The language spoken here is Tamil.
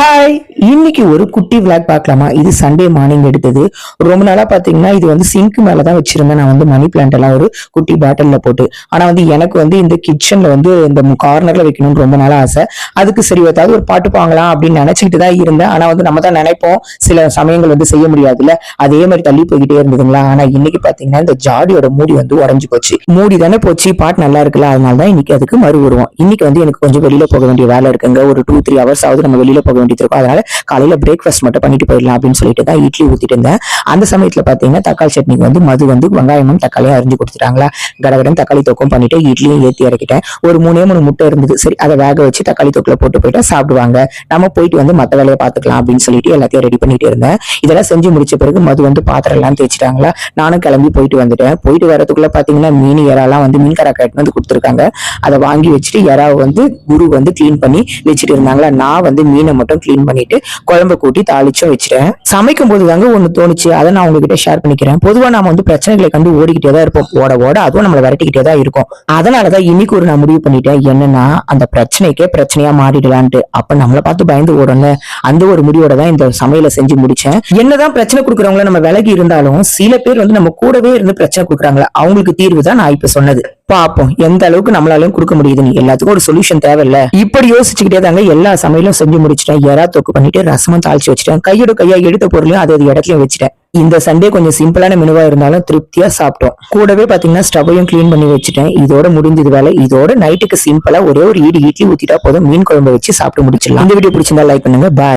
ஹாய் இன்னைக்கு ஒரு குட்டி விளாக் பார்க்கலாமா? இது சண்டே மார்னிங் எடுத்தது. ரொம்ப நாளா பாத்தீங்கன்னா இது வந்து சிங்க் மேல தான் வச்சிருந்தேன். நான் வந்து மணி பிளான்ட் எல்லாம் ஒரு குட்டி பாட்டில்ல போட்டு. ஆனா வந்து எனக்கு வந்து இந்த கிச்சன்ல வந்து இந்த கார்னர்ல வைக்கணும்னு ரொம்ப நாளா ஆசை. அதுக்கு சரி ஏதாவது ஒரு பாட்டு பாங்கலாம் அப்படின்னு நினைச்சிட்டு தான் இருந்தேன். ஆனா வந்து நம்ம தான் நினைப்போம். சில சமயங்கள் வந்து செய்ய முடியாதுல்ல. அதே மாதிரி தள்ளி போய்கிட்டே இருந்ததுங்களா? ஆனா இன்னைக்கு பாத்தீங்கன்னா இந்த ஜாடியோட மூடி வந்து உடஞ்சு போச்சு. மூடி தானே போச்சு. பாட்டு நல்லா இருக்குல்ல? அதனால தான் இன்னைக்கு அதுக்கு மறு வருவோம் இன்னைக்கு வந்து எனக்கு கொஞ்சம் வெளியில போக வேண்டிய வேலை இருக்குங்க. ஒரு டூ த்ரீ ஹவர்ஸ் ஆகுது நம்ம வெளியில போக வேண்டியது இருக்கும் அதனால காலையில பிரேக்ஃபாஸ்ட் மட்டும் பண்ணிட்டு போயிடலாம் அப்படின்னு சொல்லிட்டு தான் இட்லி ஊத்திட்டு இருந்தேன். அந்த சமயத்துல பாத்தீங்கன்னா தக்காளி சட்னிக்கு வந்து மது வந்து வெங்காயமும் தக்காளியும் அரிஞ்சு கொடுத்துட்டாங்களா? கடகடன் தக்காளி தொக்கம் பண்ணிட்டு இட்லியும் ஏத்தி இறக்கிட்டேன். ஒரு மூணே மூணு முட்டை இருந்தது. சரி அதை வேக வச்சு தக்காளி தொக்குல போட்டு போயிட்டா சாப்பிடுவாங்க. நம்ம போயிட்டு வந்து மத்த வேலையை பார்த்துக்கலாம் அப்படின்னு சொல்லிட்டு எல்லாத்தையும் ரெடி பண்ணிட்டு இருந்தேன். இதெல்லாம் செஞ்சு முடிச்ச பிறகு மது வந்து பாத்திரம் எல்லாம் தேய்ச்சிட்டாங்களா? நானும் கிளம்பி போயிட்டு வந்துட்டேன். போயிட்டு வரதுக்குள்ள பாத்தீங்கன்னா மீன் இறாலாம் வந்து மீன் கரை கட்டு வந்து கொடுத்துருக்காங்க. அதை வாங்கி வச்சுட்டு இறாவை வந்து குரு வந்து க்ளீன் பண்ணி வச்சுட்டு இருந்தாங்களா? நான் வந்து மீனை மட்டும் க்ளீன் பண்ணிட்டு குழம்பு கூட்டி தாளிச்சும் வச்சிட்டேன். சமைக்கும் போது தாங்க ஒண்ணு தோணுச்சு. அதை நான் உங்ககிட்ட ஷேர் பண்ணிக்கிறேன். பொதுவா நாம வந்து பிரச்சனைகளை கண்டு ஓடிக்கிட்டே தான் இருப்போம். ஓட ஓட அதுவும் நம்மளை விரட்டிக்கிட்டே தான் இருக்கும். அதனாலதான் இன்னைக்கு ஒரு நான் முடிவு பண்ணிட்டேன். என்னன்னா அந்த பிரச்சனைக்கே பிரச்சனையா மாறிடலான்ட்டு. அப்ப நம்மளை பார்த்து பயந்து ஓடணும் அந்த ஒரு முடிவோட தான் இந்த சமையலை செஞ்சு முடிச்சேன். என்னதான் பிரச்சனை கொடுக்குறவங்கள நம்ம விலகி இருந்தாலும் சில பேர் வந்து நம்ம கூடவே இருந்து பிரச்சனை கொடுக்குறாங்களா அவங்களுக்கு தீர்வு தான் நான் இப்ப சொன்னது. பாப்போம். எந்த அளவுக்கு நம்மளாலையும் கொடுக்க முடியுதுன்னு எல்லாத்துக்கும் ஒரு சொல்யூஷன் தேவையில்ல. இப்படி யோசிச்சுக்கிட்டே தாங்க எல்லா சமையலும் செஞ்சு முடிச்சிட்டேன். எறா தொக்கு பண்ணிட்டு ரசமும் தாளிச்சு வச்சிட்டேன். கையோட கையா எடுத்த பொருளையும் அது இடத்துல இடத்துலயும் வச்சுட்டேன். இந்த சண்டே கொஞ்சம் சிம்பிளான மெனுவா இருந்தாலும் திருப்தியா சாப்பிட்டோம். கூடவே பாத்தீங்கன்னா ஸ்டவையும் கிளீன் பண்ணி வச்சுட்டேன். இதோட முடிஞ்சது வேலை. இதோட நைட்டுக்கு சிம்பிளா ஒரே ஒரு ஈடு இட்லி ஊத்திட்டா போதும். மீன் குழம்பு வச்சு சாப்பிட்டு முடிச்சிடலாம். இந்த வீடியோ பிடிச்சிருந்தா லைக் பண்ணுங்க. பாய்